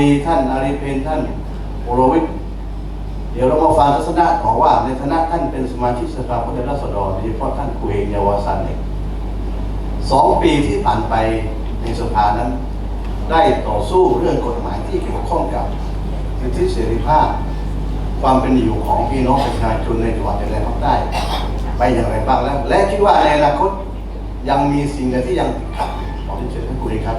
วีท่านอาริเพนท่านโอโรวิทเดี๋ยวเรามาฟังทัศนะของว่าในฐานะท่านเป็นสมาชิกสภาผู้แทนราษฎรโดยเฉพาะท่านคุเองเยาวสันเนี่ยสองปีที่ผ่านไปในสภานั้น ได้ต่อสู้เรื่องกฎหมายที่เกี่ยวข้องกับสิทธิเสรีภาพ ความเป็นอยู่ของพี่น้องประชาชนในจังหวัดชายแดนภาคใต้ไปอย่างไรบ้างแล้ว และคิดว่าในอนาคตยังมีสิ่งใดที่ยังติดขัดขอเรียนเชิญท่านคุยครับ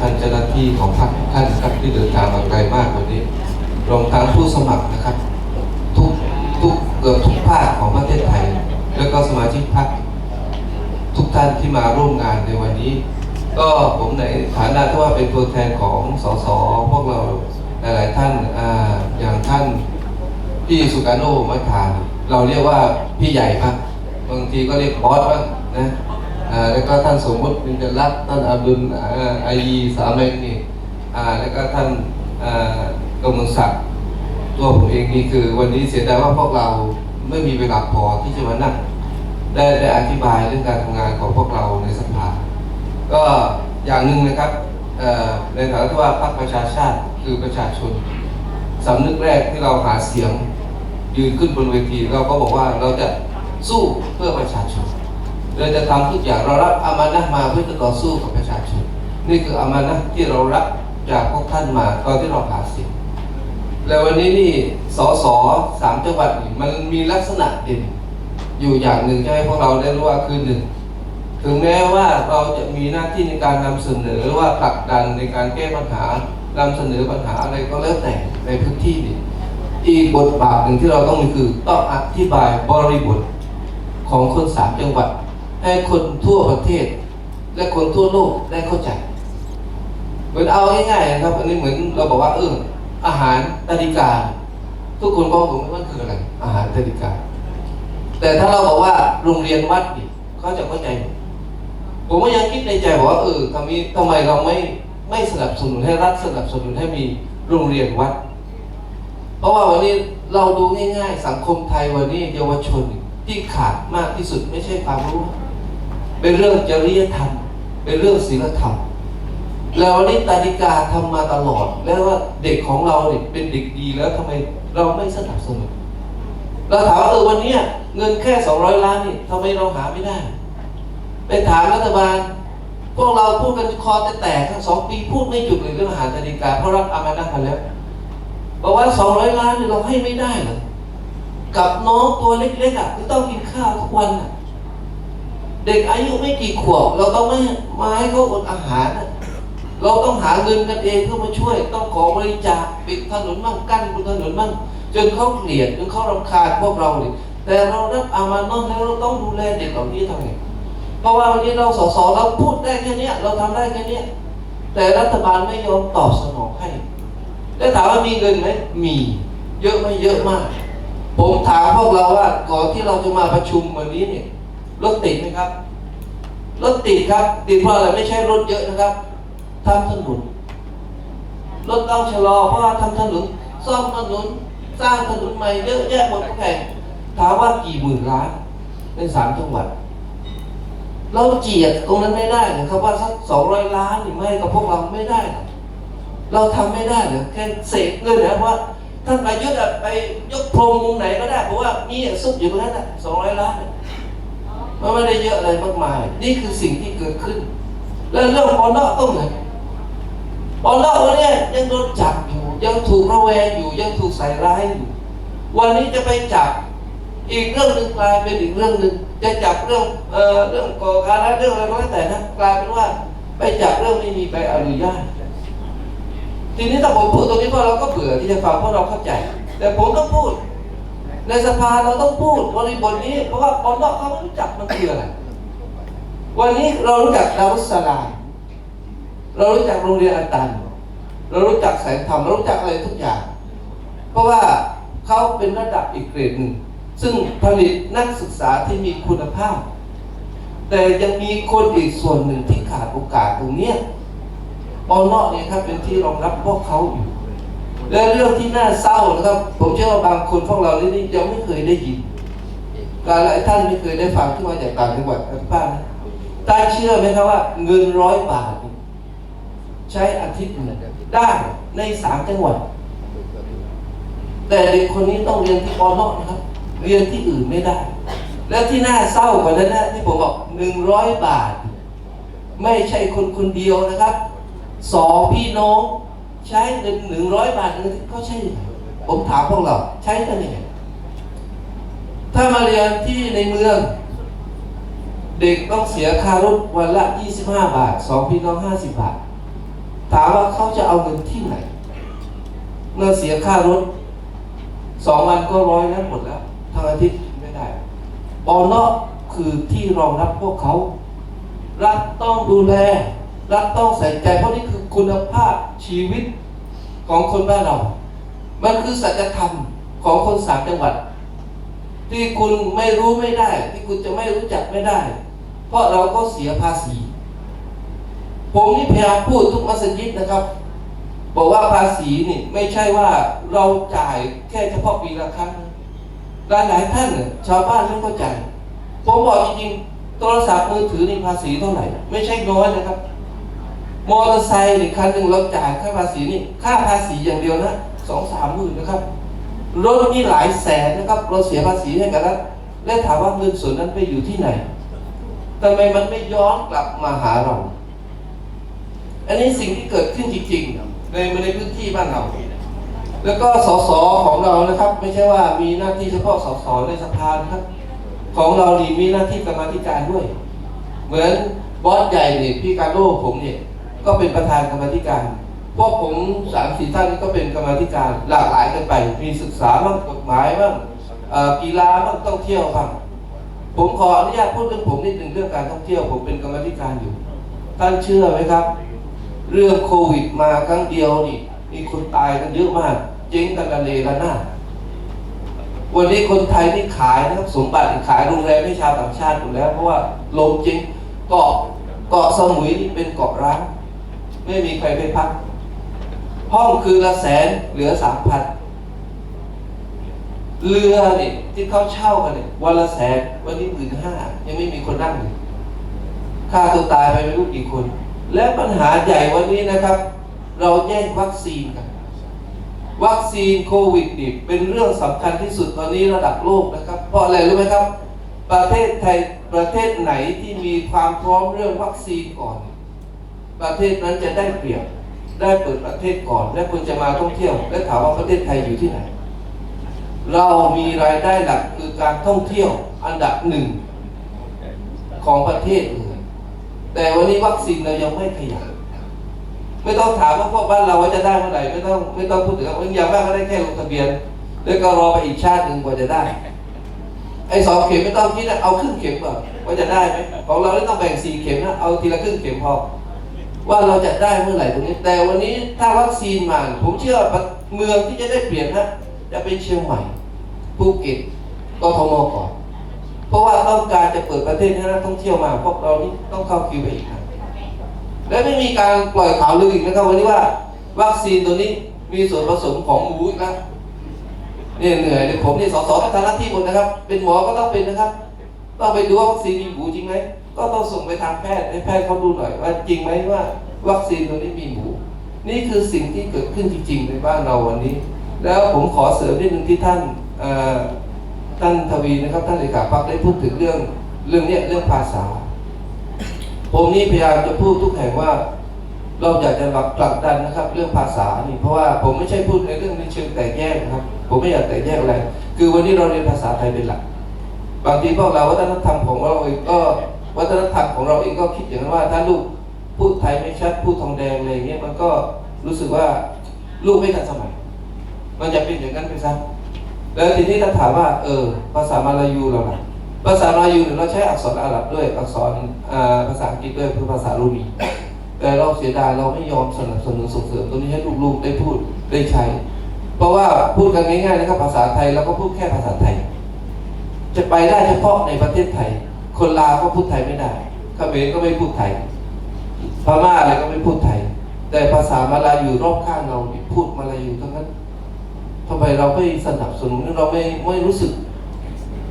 ท่านเจ้าหน้าที่ของพรรคท่านครับที่เดินทางมาไกลมากวันนี้รวมทั้งผู้สมัครนะครับ ทุกทุกเกือบทุกภาคของประเทศไทย แล้วก็สมาชิกพรรคทุกท่านที่มาร่วมงานในวันนี้ ก็ผมในฐานะที่ว่าเป็นตัวแทนของสสพวกเราหลาย ๆ ท่านอ่าอย่างท่านพี่สุการโนมัทาน เราเรียกว่าพี่ใหญ่ครับบางทีก็เรียกบอสบ้างนะ แล้วก็ท่านสมมติมินเดลักท่านอับดุลอาอยีสามเมงนี่อ่าแล้วก็ท่านกมลศักดิ์ตัวผมเองนี่คือ วันนี้เสียดายว่าพวกเราไม่มีเวลาพอที่จะมานั่งได้ได้อธิบายเรื่องการทำงานของพวกเราในสภา ก็อย่างหนึ่งนะครับในฐานะที่ว่าพรรคประชาชาติคือประชาชนสำนึกแรกที่เราหาเสียงยืนขึ้นบนเวที เราก็บอกว่าเราจะสู้เพื่อประชาชน เราจะทำทุกอย่างเรารับอามานะมาเพื่อจะต่อสู้กับประชาชน นี่คืออามานะที่เรารับจากพวกท่านมาตอนที่เราหาเสียงแล้ววันนี้นี่สสสามจังหวัดนี่มันมีลักษณะเด่นอยู่อย่างหนึ่งจะให้พวกเราได้รู้ว่าคือหนึ่งถึงแม้ว่าเราจะมีหน้าที่ในการนำเสนอว่าผลักดันในการแก้ปัญหานำเสนอปัญหาอะไรก็แล้วแต่ในพื้นที่นี่อีกบทบาทหนึ่งที่เราต้องมีคือต้องอธิบายบริบทของคนสามจังหวัด ให้คนทั่วประเทศ และคนทั่วโลกได้เข้าใจเหมือนเอาง่ายๆนะครับ อันนี้เหมือนเราบอกว่าเอออาหารตาดิกา ทุกคนก็รู้ว่ามันคืออะไร อาหารตาดิกา แต่ถ้าเราบอกว่าโรงเรียนวัดนี่เขาจะเข้าใจหมดผมก็ยังคิดในใจบอกว่าเออทำไมทำไมเราไม่ไม่สนับสนุนให้รัฐสนับสนุนให้มีโรงเรียนวัด เพราะว่าวันนี้เราดูง่าย ๆ สังคมไทยวันนี้เยาวชนที่ขาดมากที่สุดไม่ใช่ความรู้ เป็นเรื่องจริยธรรม เป็นเรื่องศีลธรรมแล้ววันนี้ตาดิกาทำมาตลอด แล้วว่าเด็กของเราเนี่ยเป็นเด็กดีแล้วทำไมเราไม่สนับสนุนเราถามว่าเออวันนี้เงินแค่200ล้านนี่ทำไมเราหาไม่ได้ ไปถามรัฐบาล พวกเราพูดกันคอแต่แตกทั้งสองปีพูดไม่หยุดเลยเรื่องอาหารนาฬิกาเพราะรับอามานะมาแล้วบอกว่าสองร้อยล้านเนี่ยเราให้ไม่ได้เหรอกับน้องตัวเล็กๆอะที่ต้องกินข้าวทุกวันอะ เด็กอายุไม่กี่ขวบเราต้องไม่มาให้เขาอดอาหาร เราต้องหาเงินกันเองเพื่อมาช่วย ต้องขอบริจาคปิดถนนมั่งกั้นบนถนนมั่งจนเขาเกลียดจนเขารำคาญพวกเราเลยแต่เรารับอามานะแล้วเราต้องดูแลเด็กเหล่านี้ทำไงเพราะว่าวันนี้เราสอสอเราพูดได้แค่นี้เราทำได้แค่นี้แต่รัฐบาลไม่ยอมตอบสนองให้แล้วถามว่ามีเงินไหมมี เยอะไหมเยอะมาก ผมถามพวกเราว่าก่อนที่เราจะมาประชุมวันนี้เนี่ย รถติดไหมครับ รถติดครับ ติดเพราะอะไรไม่ใช่รถเยอะนะครับทำถนนรถต้องชะลอเพราะว่าทำถนนซ่อมถนนสร้างถนนใหม่เยอะแยะหมดทุกแห่งถามว่ากี่หมื่นล้านในสามจังหวัด เราเจียดตรงนั้นไม่ได้นะครับว่าสักสองร้อยล้านนี่ไม่กับพวกเราไม่ได้ เราทำไม่ได้เหรอแค่เศษเงินนะว่าท่านประยุทธ์ไปยกพรมมุมไหนก็ได้เพราะว่ามีซุกอยู่ตรงนั้นอะสองร้อยล้าน มันไม่ได้เยอะอะไรมากมาย นี่คือสิ่งที่เกิดขึ้น แล้วเรื่องปอนด์ต้องไงปอนด์วันเนี้ยยังโดนจับอยู่ยังถูกระแวงอยู่ยังถูกใส่ร้ายอยู่วันนี้จะไปจับอีกเรื่องหนึ่งกลายเป็นอีกเรื่องหนึ่งจะจับเรื่องเอ่อเรื่องก่อการร้ายเรื่องอะไรก็แล้วแต่นะกลายเป็นว่าไปจับเรื่องไม่มีใบอนุญาตทีนี้ถ้าผมพูดตรงนี้เพราะเราก็เบื่อที่จะฟังเพราะเราเข้าใจ แต่ผมต้องพูด ในสภาเราต้องพูดบริบทนี้ เพราะว่าคนนอกเขาไม่รู้จักมันคืออะไร วันนี้เรารู้จักดารุสสลามเรารู้จักโรงเรียนอาจารย์เรารู้จักแสงธรรมเรารู้จักอะไรทุกอย่าง เพราะว่าเขาเป็นระดับอีกเกรดหนึ่งซึ่งผลิตนักศึกษาที่มีคุณภาพ แต่ยังมีคนอีกส่วนหนึ่งที่ขาดโอกาสตรงนี้ยปอนอกเนี่ยครับเป็นที่รองรับพวกเขาอยู่ และเรื่องที่น่าเศร้านะครับ ผมเชื่อว่าบางคนพวกเรานี่ยังไม่เคยได้ยิน การหลายท่านไม่เคยได้ฟังที่มาจากต่างจังหวัดกันบ้างนะได้เชื่อไหมครับว่าเงินร้อยบาท ใช้อาทิตย์หนึ่งได้ในสามจังหวัด แต่เด็กคนนี้ต้องเรียนที่ปอนอกนะครับ เรียนที่อื่นไม่ได้ และที่น่าเศร้ากว่านั้นนะที่ผมบอกหนึ่งร้อยบาท ไม่ใช่คนคนเดียวนะครับสองพี่น้อง ใช้เงินหนึ่งร้อยบาทนึงเขาใช้ยังไงผมถามพวกเรา ใช้กันยังไงถ้ามาเรียนที่ในเมือง เด็กต้องเสียค่ารถวันละ 25 บาทสองพี่น้อง 50 บาท ถามว่าเขาจะเอาเงินที่ไหน เมื่อเสียค่ารถสองวันก็ร้อยแล้วหมดแล้วทางอาทิตย์ไม่ได้ปอนอคือที่รองรับพวกเขา รัฐต้องดูแล รัฐต้องใส่ใจเพราะนี่คือคุณภาพชีวิตของคนบ้านเรา มันคือสัจธรรมของคนสามจังหวัด ที่คุณไม่รู้ไม่ได้ ที่คุณจะไม่รู้จักไม่ได้ เพราะเราก็เสียภาษี ผมนี่พยายามพูดทุกมัสยิดนะครับ บอกว่าภาษีนี่ไม่ใช่ว่าเราจ่ายแค่เฉพาะปีละครั้งหลายหลายท่านชาวบ้านไม่เข้าใจผมบอกจริงๆโทรศัพท์มือถือนี่ภาษีเท่าไหร่ ไม่ใช่น้อยนะครับ มอเตอร์ไซค์หนี่คันหนึ่งเราจ่ายค่าภาษีนี่ ค่าภาษีอย่างเดียวนะสองสามหมื่นนะครับรถนี่หลายแสนนะครับเราเสียภาษีให้กับรัฐและถามว่าเงินส่วนนั้นไปอยู่ที่ไหนทำไมมันไม่ย้อนกลับมาหาเรา อันนี้สิ่งที่เกิดขึ้นจริงๆในในพื้นที่บ้านเรา แล้วก็สสของเรานะครับ ไม่ใช่ว่ามีหน้าที่เฉพาะสสในสภาครับ ของเรานี่มีหน้าที่กรรมาธิการด้วย เหมือนบอสใหญ่เนี่ยพี่การโร่ผมเนี่ย ก็เป็นประธานกรรมธิการ พวกผมสามสี่ท่านก็เป็นกรรมธิการหลากหลายกันไป มีศึกษาบ้างกฎหมายบ้างกีฬาบ้างต้องเที่ยวบ้างผมขออนุญาตพูดเรื่องผมนิดหนึ่งเรื่องการท่องเที่ยวผมเป็นกรรมธิการอยู่ ท่านเชื่อไหมครับ เรื่องโควิดมาครั้งเดียวนี่มีคนตายกันเยอะมาก เจ๊งกันระเลระนาดวันนี้คนไทยที่ขายนะครับสมบัติขายโรงแรมให้ชาวต่างชาติอยู่แล้ว เพราะว่าลมเจ๊งเกาะเกาะสมุยนี่เป็นเกาะร้าง ไม่มีใครไปพัก ห้องคือละแสนเหลือสามพันเรือเนี่ยที่เขาเช่ากันเนี่ยวันละแสนวันนี้หมื่นห้ายังไม่มีคนนั่งเลยค่าตัวตายไปไม่รู้กี่คน และปัญหาใหญ่วันนี้นะครับ เราแย่งวัคซีนกัน วัคซีนโควิดนี่เป็นเรื่องสำคัญที่สุดตอนนี้ระดับโลกนะครับ เพราะอะไรรู้ไหมครับ ประเทศไทยประเทศไหนที่มีความพร้อมเรื่องวัคซีนก่อน ประเทศนั้นจะได้เปรียบได้เปิดประเทศก่อน และคนจะมาท่องเที่ยว และถามว่าประเทศไทยอยู่ที่ไหน เรามีรายได้หลักคือการท่องเที่ยวอันดับหนึ่งของประเทศเลยแต่วันนี้วัคซีนเรายังไม่ขยับไม่ต้องถามว่าพวกบ้านเราว่าจะได้เมื่อไหร่ไม่ต้องไม่ต้องพูดถึงว่าอย่างมากก็ได้แค่ลงทะเบียน แล้วก็รอไปอีกชาติหนึ่งกว่าจะได้ไอ้สองเข็มไม่ต้องคิดนะเอาครึ่งเข็มก่อนว่าจะได้ไหมของเราไม่ต้องแบ่งสี่เข็มนะเอาทีละครึ่งเข็มพอ ว่าเราจะได้เมื่อไหร่ตรงนี้ แต่วันนี้ถ้าวัคซีนมา ผมเชื่อเมืองที่จะได้เปลี่ยนนะจะเป็นเชียงใหม่ภูเก็ตกทมก่อนเพราะว่าต้องการจะเปิดประเทศให้นักท่องเที่ยวมาพวกเรานี่ต้องเข้าคิวไปอีกครับและไม่มีการปล่อยข่าวลืออีกนะครับวันนี้ว่าวัคซีนตัวนี้มีส่วนผสมของหมูอีกแล้วเนี่ยเหนื่อยเลยผมนี่สสทำหน้าที่หมดนะครับ เป็นหมอก็ต้องเป็นนะครับ ต้องไปดูว่าวัคซีนมีหมูจริงไหม ก็ต้องส่งไปทางแพทย์ให้แพทย์เขาดูหน่อยว่าจริงไหมว่า วัคซีนตัวนี้มีหมูนี่คือสิ่งที่เกิดขึ้นจริง ๆ ในบ้านเราวันนี้ แล้วผมขอเสริมนิดนึงที่ท่านท่านทวีนะครับท่านเลขาพักได้พูดถึงเรื่องเรื่องเนี้ยเรื่องภาษา ผมนี่พยายามจะพูดทุกแห่งว่าเราอยากจะแบบผลักดันนะครับ เรื่องภาษานี่เพราะว่าผมไม่ใช่พูดในเรื่องในเชิงแตกแยกนะครับ ผมไม่อยากแตกแยกอะไร คือวันนี้เราเรียนภาษาไทยเป็นหลัก บางทีพวกเราวัฒนธรรมของเราเองก็ วัฒนธรรมของเราเองก็คิดอย่างนั้นว่า ถ้าลูกพูดไทยไม่ชัดพูดทองแดงอะไรเงี้ยมันก็รู้สึกว่าลูกไม่ทันสมัย มันจะเป็นอย่างนั้นไปซะแล้วทีนี้ถ้าถามว่าเออภาษามาลายูเราล่ะภาษามาลายูเราใช้อักษรอาหรับด้วยอักษรภาษาอังกฤษด้วยคือภาษาลูมีแต่เราเสียดายเราไม่ยอมสนับสนุนส่งเสริมตรงนี้ให้ลูกๆได้พูดได้ใช้ เพราะว่าพูดกันง่ายๆนะครับภาษาไทยเราก็พูดแค่ภาษาไทย จะไปได้เฉพาะในประเทศไทย คนลาวก็พูดไทยไม่ได้เขมรก็ไม่พูดไทยพม่าอะไรก็ไม่พูดไทย แต่ภาษามาลายูรอบข้างเราพูดมาลายูทั้งนั้นทำไมเราไม่สนับสนุนเราไม่ไม่รู้สึก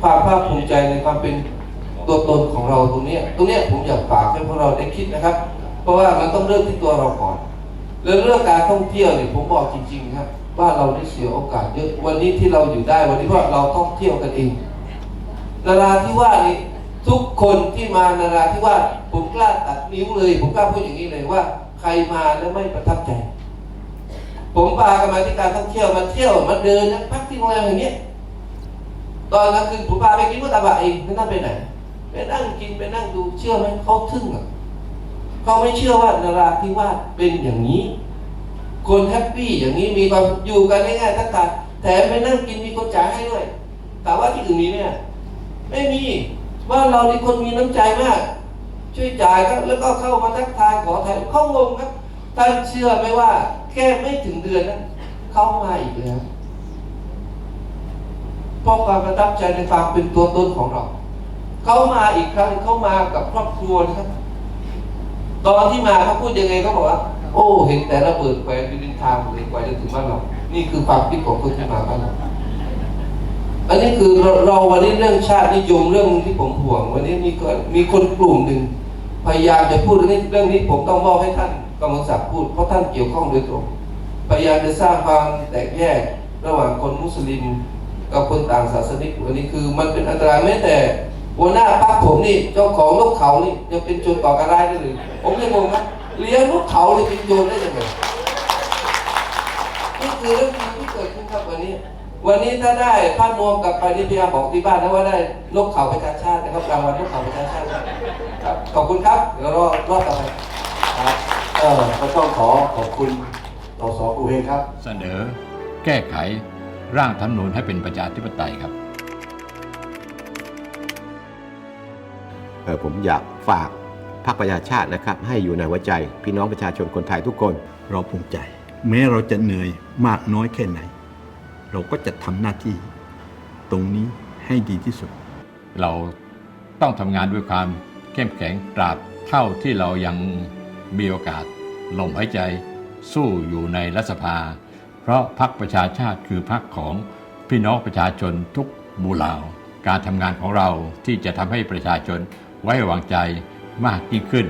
ความภาคภูมิใจในความเป็นตัวตนของเราตรงนี้ตรงนี้ผมอยากฝากให้พวกเราได้คิดนะครับ เพราะว่ามันต้องเริ่มที่ตัวเราก่อนแล้วเรื่องการท่องเที่ยวเนี่ยผมบอกจริงๆครับว่าเราได้เสียโอกาสเยอะวันนี้ที่เราอยู่ได้วันนี้เพราะเราท่องเที่ยวกันเองนาราธิวานี่ ทุกคนที่มานาราธิวาสผมกล้าตัดนิ้วเลย ผมกล้าพูดอย่างนี้เลยว่า ใครมาแล้วไม่ประทับใจ ผมพากรรมาธิการท่องเที่ยวมาเที่ยวมาเดินนะพักที่โรงแรมอย่างเงี้ยตอนกลางคืนผมพาไปกินมุตาบะเองไม่น่าไปไหนไปนั่งกินไปนั่งดูเชื่อไหมเขาทึ่งอะเขาไม่เชื่อว่านราธิวาสเป็นอย่างนี้ คนแฮปปี้อย่างนี้มีความอยู่กันง่ายๆทักทายแถมไปนั่งกินมีคนจ่ายให้ด้วยถามว่าที่อื่นมีไหมอะไม่มี บ้านเรานี่คนมีน้ำใจมาก ช่วยจ่ายก็แล้วก็เข้ามาทักทายขอถ่ายเขางงครับท่านเชื่อไหมว่า แค่ไม่ถึงเดือนนั้นเข้ามาอีกแล้วเพราะความประทับใจในความเป็นตัวตนของเรา เขามาอีกครั้งเขามากับครอบครัวนะครับ ตอนที่มาเขาพูดยังไงเขาบอกว่า โอ้ เห็นแต่ระเบิดแขวนอยู่ริมทางเลยกว่าจะถึงบ้านเรา นี่คือความคิดของคนที่มาบ้านเรา อันนี้คือเราเราวันนี้เรื่องชาตินิยมเรื่องที่ผมห่วง วันนี้มีคนมีคนกลุ่มหนึ่งพยายามจะพูดเรื่องนี้เรื่องนี้ผมต้องมอบให้ท่านกำลังศักดิ์พูดเพราะท่านเกี่ยวข้องโดยตรงพยายามจะสร้างความแตกแยกระหว่างคนมุสลิม กับคนต่างศาสนิกวันนี้คือมันเป็นอันตรายแม้แต่หัวหน้าพรรคผมนี่เจ้าของนกเขานี่ยังเป็นโจรก่อการร้ายได้เลยผมยังงงครับเลี้ยงนกเขาเลยเป็นโจรได้ยังไงนี่คือเรื่องที่เกิดขึ้นครับวันนี้ วันนี้ถ้าได้ท่านนวมกลับไปนี่พยายามบอกที่บ้านนะว่าได้นกเขาประชาชาตินะครับรางวัลนกเขาประชาชาติครับขอบคุณครับเดี๋ยวรอรอบต่อไปครับเออก็ต้องขอขอบคุณสสกูเฮงครับ เสนอ แก้ไขร่างธรรมนูญให้เป็นประชาธิปไตยครับเออผมอยากฝากพรรคประชาชาตินะครับ ให้อยู่ในหัวใจพี่น้องประชาชนคนไทยทุกคนเราภูมิใจ แม้เราจะเหนื่อยมากน้อยแค่ไหน เราก็จะทำหน้าที่ตรงนี้ให้ดีที่สุด เราต้องทำงานด้วยความเข้มแข็งตราบเท่าที่เรายังมีโอกาสลมหายใจสู้อยู่ในรัฐสภา เพราะพรรคประชาชาติคือพรรคของพี่น้องประชาชนทุกหมู่เหล่าการทำงานของเราที่จะทำให้ประชาชนไว้วางใจมากยิ่งขึ้น